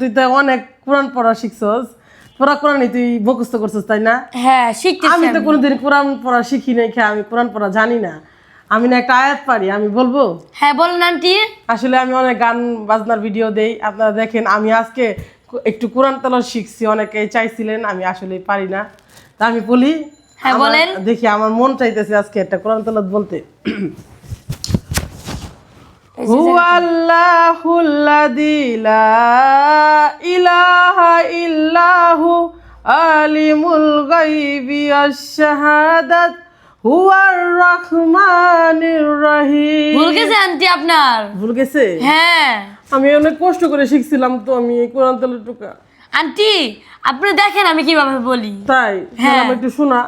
তুই তো অনেক কোরআন পড়া শিখছস। পড়া কোরআনই তুই মুখস্থ করছস তাই না? হ্যাঁ শিখতেছি আমি তো কোনোদিন কোরআন পড়া শিখি নাই আমি কোরআন পড়া জানি না। আমি না একটা আয়াত পারি আমি বলব? হ্যাঁ বলেন আন্টি। আসলে আমি অনেক গান বাজনার ভিডিও দেই আপনারা দেখেন আমি আজকে একটু কোরআন তালা শিখছি অনেকে চাইছিলেন আমি আসলে পারি না। তা আমি বলি হ্যাঁ, বলেন। দেখি আমার মন চাইতেছে আজকে একটা কোরআন তালাত বলতে। হুয়াল্লাহুল্লাযী আপনার। ভুল গেছে? হ্যাঁ। আমি অনেক কষ্ট করে শিখছিলাম তো আমি কোরআন টুকা আন্টি আপনি দেখেন আমি কীভাবে বলি। তাই? হ্যাঁ। একটু শোনা।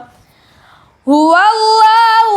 হুয়াল্লাহু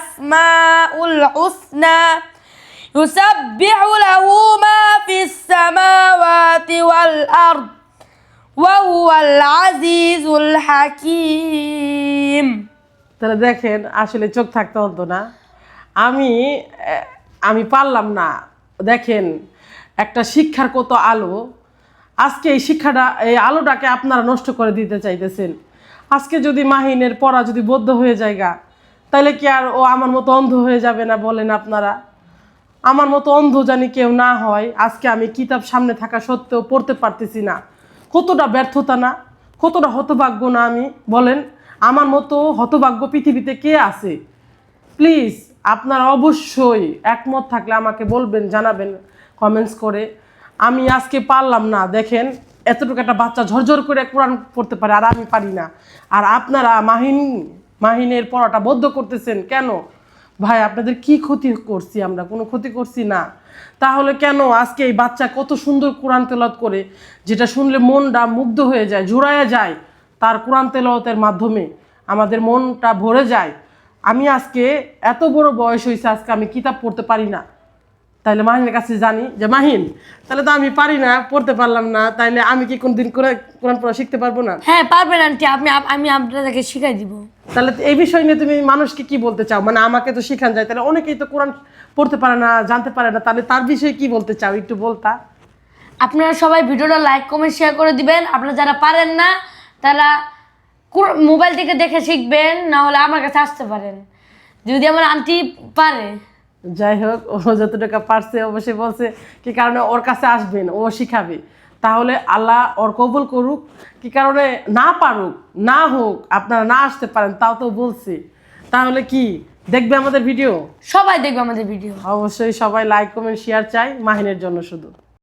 الأسماء الحسنى يسبح له ما في السماوات والأرض وهو العزيز الحكيم তাহলে দেখেন আসলে চোখ থাকতে হতো না আমি আহ, আমি পারলাম না দেখেন একটা শিক্ষার কত আলো আজকে এই শিক্ষাটা এই আলোটাকে আপনারা নষ্ট করে দিতে চাইতেছেন আজকে যদি মাহিনের পড়া যদি বদ্ধ হয়ে যায়গা তাহলে কি আর ও আমার মতো অন্ধ হয়ে যাবে না বলেন আপনারা? আমার মতো অন্ধ জানি কেউ না হয়, আজকে আমি কিতাব সামনে থাকা সত্ত্বেও পড়তে পারতেছি না। কতটা ব্যর্থতা না, কতটা হতভাগ্য না আমি? বলেন, আমার মতো হতভাগ্য পৃথিবীতে কে আছে? প্লিজ, আপনারা অবশ্যই একমত থাকলে আমাকে বলবেন, জানাবেন, কমেন্টস করে। আমি আজকে পারলাম না, দেখেন, এতটুকু একটা বাচ্চা ঝরঝর করে কোরআন পড়তে পারে, আর আমি পারি না। আর আপনারা মাহিন মাহিনের পড়াটা বদ্ধ করতেছেন কেন? ভাই, আপনাদের কি ক্ষতি করছি আমরা? কোনো ক্ষতি করছি না। তাহলে কেন আজকে এই বাচ্চা কত সুন্দর কোরআন তেলত করে, যেটা শুনলে মনটা মুগ্ধ হয়ে যায়, জোড়ায়া যায় তার কোরআন তেলতের মাধ্যমে? আমাদের মনটা ভরে যায়। আমি আজকে এত বড় বয়স হয়েছে আজকে আমি কিতাব পড়তে পারি না। তাইলে মাহিনের কাছে জানি যে মাহিন তাহলে তো আমি পারি না পড়তে পারলাম না তাইলে আমি কি কোনদিন করে কোরআন পড়া শিখতে পারব না? হ্যাঁ পারবেন আন্টি আপনি আমি আপনাদেরকে শিখাই দিব। তাহলে এই বিষয় নিয়ে তুমি মানুষকে কি বলতে চাও? মানে আমাকে তো শেখান যায় তাহলে অনেকেই তো কোরআন পড়তে পারে না জানতে পারে না তাহলে তার বিষয়ে কি বলতে চাও? একটু বলতা। আপনারা সবাই ভিডিওটা লাইক কমেন্ট শেয়ার করে দিবেন। আপনারা যারা পারেন না তারা মোবাইল থেকে দেখে শিখবেন না হলে আমার কাছে আসতে পারেন। যদি আমার আন্টি পারে। যাই হোক ও যত টাকা পারছে অবশ্যই বলছে কি কারণে ওর কাছে আসবেন ও শিখাবে। তাহলে আল্লাহ ওর কবুল করুক কি কারণে না পারুক না হোক আপনারা না আসতে পারেন তাও তো বলছি। তাহলে কি দেখবে আমাদের ভিডিও সবাই দেখবে আমাদের ভিডিও অবশ্যই সবাই লাইক কমেন্ট শেয়ার চাই মাহিনের জন্য শুধু।